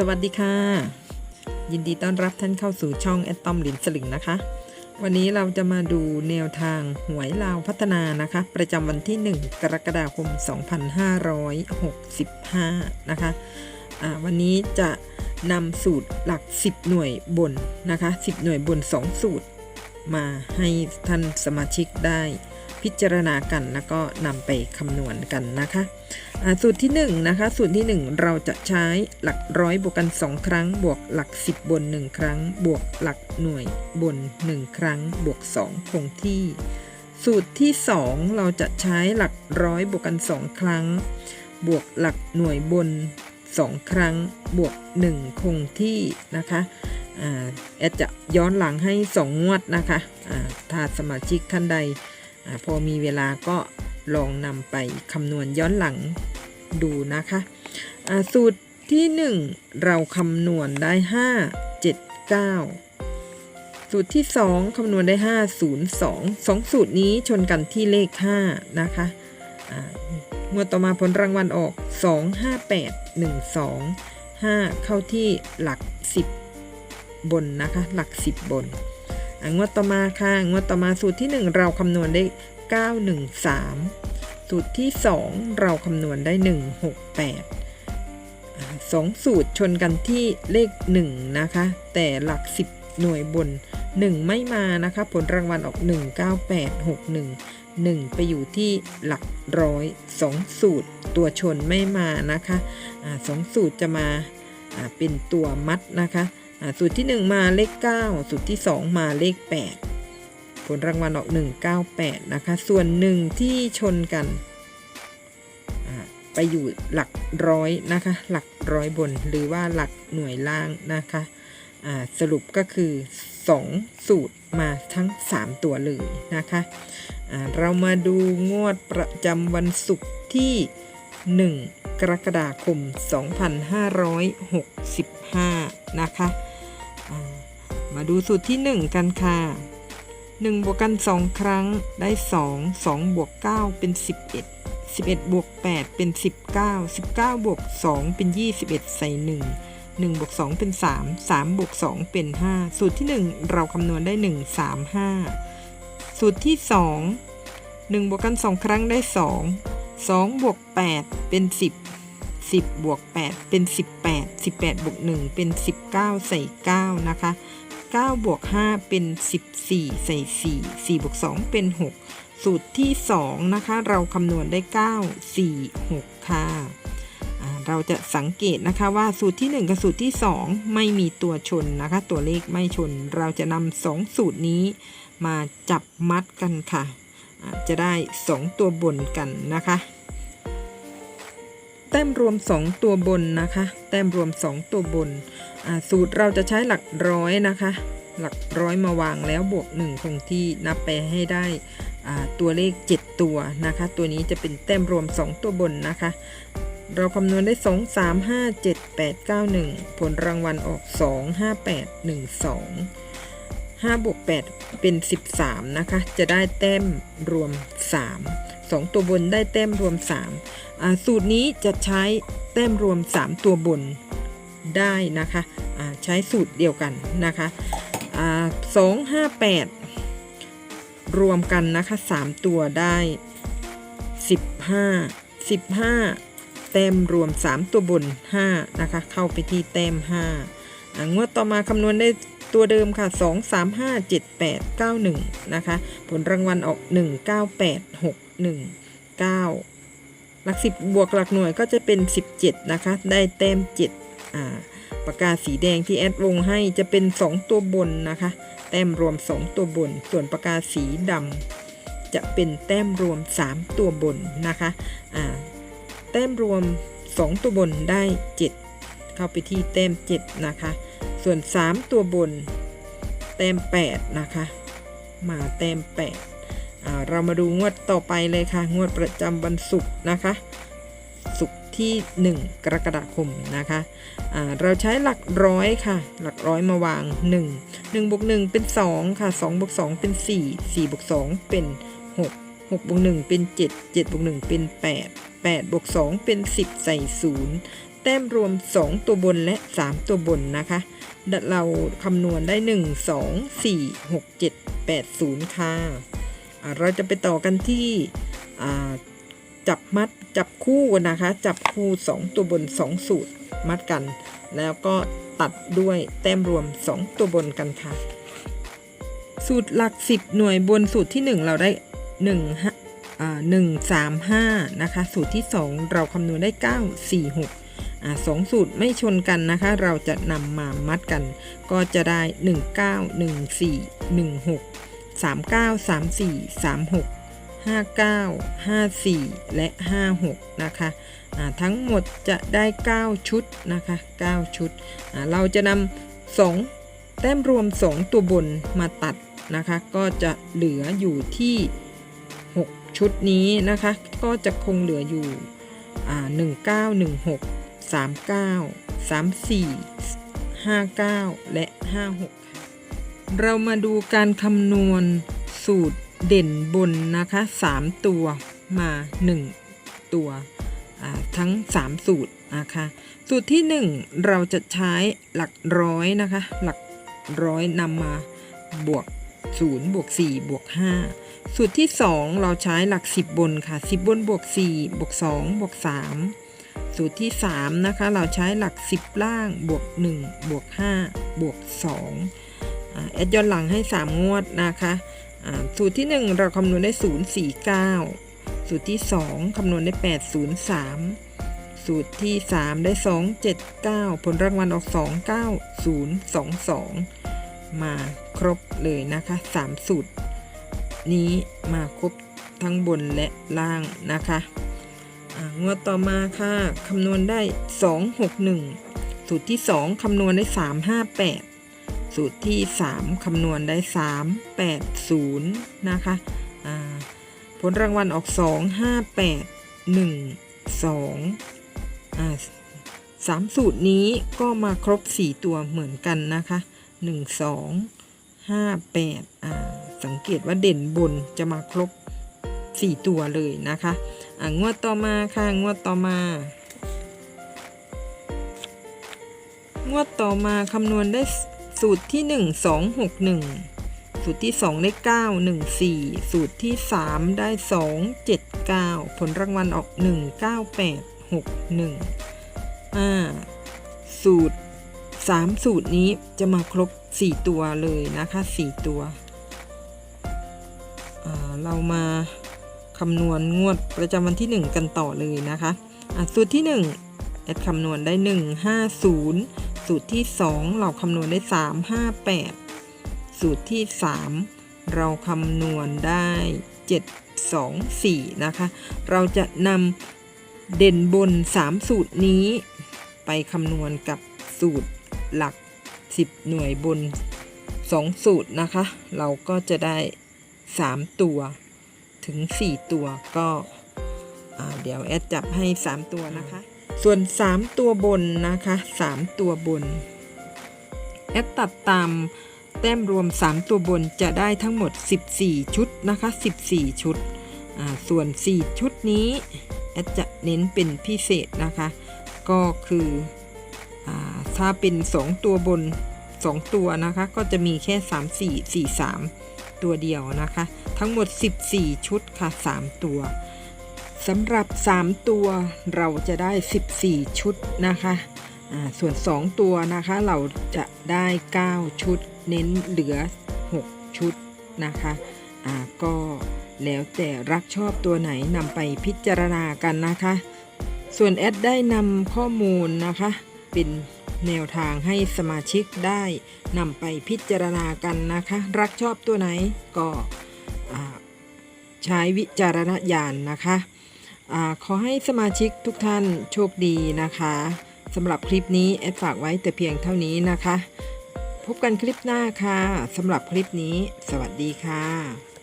สวัสดีค่ะ ยินดีต้อนรับท่านเข้าสู่ช่องแอตตอมหลินสลิงนะคะ วันนี้เราจะมาดูแนวทางหวยลาวพัฒนานะคะ ประจำวันที่ 1 กรกฎาคม 2565 นะคะอ่าวันนี้จะนำสูตรหลัก 10 หน่วยบนนะคะ 10 หน่วยบน 2 สูตร มาให้ท่านสมาชิกได้ พิจารณากันแล้วก็นำไปคำนวณกันนะคะสูตรที่1นะคะสูตรที่ 1 เราจะใช้หลักร้อยบวกกัน 2 ครั้ง บวกหลัก 10 บน 1 ครั้ง บวกหลักหน่วยบน 1 ครั้ง บวก 2 คงที่ สูตรที่ 2 เราจะใช้หลักร้อยบวกกัน 2 ครั้ง บวกหลักหน่วยบน 2 ครั้ง บวก 1 คงที่นะคะแอดจะย้อนหลังให้ 2 งวดนะคะถ้าสมาชิกท่านใด พอมีเวลาก็ลองนำไปคำนวณย้อนหลังดูนะคะสูตรที่ 1 เราคำนวณได้ 5 7 9 สูตรที่ 2คำนวณได้ 5 0 2 2 สูตรนี้ชนกันที่เลข 5 นะคะอ่างวดต่อมาผลรางวัลออก 2 5 8 1 2 5 เข้าที่หลัก 10 บนนะคะ หลัก 10 บน งวดต่อมาค่ะ งวดต่อมาสูตรที่ 1 เราคำนวณได้ 9 1 3 สูตรที่ 2 เราคำนวณได้ 1 6 8สองสูตรชนกันที่เลข 1 นะคะ แต่หลัก 10 หน่วยบน 1 ไม่มานะคะ ผลรางวัลออก 1 9 8 6 1 1 ไปอยู่ที่หลักร้อยสองสูตรตัวชนไม่มานะคะสองสูตรจะมาเป็นตัวมัดนะคะ สูตรที่ 1 มาเลข 9 สูตรที่ 2 มาเลข 8 ผลรางวัลออก 198 นะคะ ส่วนหนึ่งที่ชนกันอ่าไปอยู่หลักร้อยนะคะ หลักร้อยบนหรือว่าหลักหน่วยล่างนะคะอ่าสรุปก็คือ 2 สูตรมาทั้ง 3 ตัวเลยนะคะอ่าเรามาดูงวดประจำวันศุกร์ที่ 1 กรกฎาคม 2565 นะคะอ่า มาดูสูตรที่ 1 กันค่ะ 1 บวกกัน 2 ครั้งได้ 2 2 บวก 9 เป็น 11 11 บวก 8 เป็น 19 19 บวก 2 เป็น 21 ใส่ 1 1บวก2เป็น 3 3บวก2เป็น 5 สูตรที่ 1 เราคำนวณได้ 1 3 5 สูตรที่ 2 1บวกกัน 2 ครั้งได้ 2 2บวก8เป็น 10 10 บวก 8 เป็น 18 18 บวก 1 เป็น 19 ใส่ 9 นะคะ 9 บวก 5 เป็น 14 ใส่ 4 4 บวก 2 เป็น 6 สูตรที่ 2 นะคะ เราคำนวณได้ 9 4 6 ค่ะอ่าเราจะสังเกตนะคะว่าสูตรที่ 1 กับสูตรที่ 2 ไม่มีตัวชนนะคะ ตัวเลขไม่ชน เราจะนำสองสูตรนี้มาจับมัดกันค่ะ จะได้ 2 ตัวบนกันนะคะ ต้มรวม 2 ตัวบนนะคะ แต้มรวม 2 ตัวบน สูตรเราจะใช้หลักร้อยนะคะ หลักร้อยมาวางแล้วบวก 1 คงที่นับไปให้ได้ตัวเลข 7 ตัวนะคะ ตัวนี้จะเป็นแต้มรวม 2 ตัวบนนะคะ เราคำนวณได้ 2 3 5 7 8 9 1 ผลรางวัลออก 2 5 8 1 2 5บวก8เป็น 13 นะคะ จะได้แต้มรวม 3 2 ตัวบนได้แต้มรวม 3 สูตรนี้จะใช้แต้มรวม 3 ตัวบนได้นะคะใช้สูตรเดียวกันนะคะอ่า2 5 8รวมกันนะคะ 3 ตัวได้ 15 15 แต้มรวม 3 ตัวบน 5 นะคะ เข้าไปที่แต้ม5อ่างวดต่อมาคำนวณได้ตัวเดิมค่ะ 2 3 5 7 8 9 1 นะคะ ผลรางวัลออก 1 9 8 6 1 9ห ลัก 10 บวกหลักหน่วยก็จะเป็น 17 นะคะ ได้แต้ม7อ่าปากกาสีแดงที่แอดวงให้จะเป็น 2 ตัวบนนะคะ แต้มรวม 2 ตัวบน ส่วนปากกาสีดำจะเป็นแต้มรวม 3 ตัวบนนะคะอ่าแต้มรวม 2 ตัวบนได้ 7 เข้าไปที่แต้ม 7 นะคะ ส่วน 3 ตัวบน แต้ม 8 นะคะ มาแต้ม 8 เรามาดูงวดต่อไปเลยค่ะ งวดประจำวันศุกร์นะคะศุกร์ที่ 1 กรกฎาคมนะคะเราใช้หลักร้อยค่ะ หลักร้อยมาวาง 1 1บวก1เป็น 2 ค่ะ2บวก2เป็น 4 4บวก2เป็น 6 6บวก1เป็น 7 7บวก1เป็น 8 8บวก2เป็น 10 ใส่0ต้มรวม 2 ตัวบนและ 3 ตัวบนนะคะเราคำนวณได้ 1 2 4 6 7 8 0 ค่ะอ่า เราจะไปต่อกันที่จับมัดจับคู่นะคะ จับคู่ 2 ตัวบน 2 สูตรมัดกัน แล้วก็ตัดด้วยแต้มรวม 2 ตัวบนกันค่ะ สูตรหลัก 10 หน่วยบนสูตรที่ 1 เราได้1ฮะอ่า1 3 5 นะคะ สูตรที่ 2 เราคำนวณได้ 9 4 6อ่าสองสูตรไม่ชนกันนะคะ เราจะนำมามัดกัน ก็จะได้ 19 14 16 39 34 36 59 54 และ 56 นะคะทั้งหมดจะได้ 9 ชุดนะคะ 9 ชุด เราจะนำ2แต้มรวม 2 ตัวบนมาตัดนะคะ ก็จะเหลืออยู่ที่ 6 ชุดนี้นะคะ ก็จะคงเหลืออยู่อ่า1916 39 34 59 และ 56 เรามาดูการคำนวณสูตรเด่นบนนะคะ 3 ตัวมา 1 ตัวทั้ง 3 สูตรนะคะสูตรที่ 1 เราจะใช้หลักร้อยนะคะ หลักร้อยนำมาบวก 0 บวก 4 บวก 5 สูตรที่ 2 เราใช้หลัก 10 บนค่ะ 10 บนบวก 4 บวก 2 บวก 3 สูตรที่ 3 นะคะ เราใช้หลัก 10 ล่างบวก 1 บวก 5 บวก2อ่า แอดย้อนหลังให้ 3 งวดนะคะสูตรที่ 1 เราคำนวณได้ 049 สูตรที่ 2คำนวณได้ 803 สูตรที่ 3 ได้ 279 ผลรางวัลออก 29022 มาครบเลยนะคะ 3 สูตร นี้มาครบทั้งบนและล่างนะคะงวดต่อมาค่ะคำนวณได้ 261 สูตรที่ 2คำนวณได้ 358 สูตรที่ 3 คำนวณได้ 380 นะคะผลรางวัลออก 258 1 2อ่าสามสูตรนี้ก็มาครบ 4 ตัวเหมือนกันนะคะ 1 2 5 8อ่าสังเกตว่าเด่นบนจะมาครบ 4 ตัวเลยนะคะอ่างวดต่อมาค่ะ งวดต่อมางวดต่อมาคำนวณได้ สูตรที่ 1 2 6 1 สูตรที่ 2 ได้ 9 1 4 สูตรที่ 3 ได้ 2 7 9 ผลรางวัลออก 1 9 8 6 1อ่าสูตร 3 สูตรนี้จะมาครบ 4 ตัวเลยนะคะ 4 ตัวอ่าเรามาคำนวณงวดประจำวันที่ 1 กันต่อเลยนะคะอะสูตรที่ 1 แอดคำนวณได้ 150 สูตรที่ 2 เราคำนวณได้ 358 สูตรที่ 3 เราคำนวณได้ 7 2 4 นะคะ เราจะนำเด่นบน 3 สูตรนี้ ไปคำนวณกับสูตรหลัก 10 หน่วยบน 2 สูตรนะคะ เราก็จะได้ 3 ตัวถึง 4 ตัวก็เดี๋ยวแอดจับให้ 3 ตัวนะคะ ส่วน 3 ตัวบนนะคะ 3 ตัวบน แอดตัดตามแต้มรวม 3 ตัวบนจะได้ทั้งหมด 14 ชุดนะคะ 14 ชุด ส่วน 4 ชุดนี้ แอดจะเน้นเป็นพิเศษนะคะ ก็คืออถ้าเป็น 2 ตัวบน 2 ตัวนะคะ ก็จะมีแค่ 3 4 4 3 ตัวเดียวนะคะ ทั้งหมด 14 ชุดค่ะ 3 ตัว สำหรับ 3 ตัวเราจะได้ 14 ชุดนะคะส่วน 2 ตัวนะคะเราจะได้ 9 ชุด เน้นเหลือ 6 ชุดนะคะก็แล้วแต่รักชอบตัวไหนนำไปพิจารณากันนะคะ ส่วนแอดได้นำข้อมูลนะคะ เป็นแนวทางให้สมาชิกได้นำไปพิจารณากันนะคะ รักชอบตัวไหนก็ใช้วิจารณญาณนะคะ ขอให้สมาชิกทุกท่านโชคดีนะคะสำหรับคลิปนี้แอดฝากไว้แต่เพียงเท่านี้นะคะ พบกันคลิปหน้าค่ะสำหรับคลิปนี้ สวัสดีค่ะ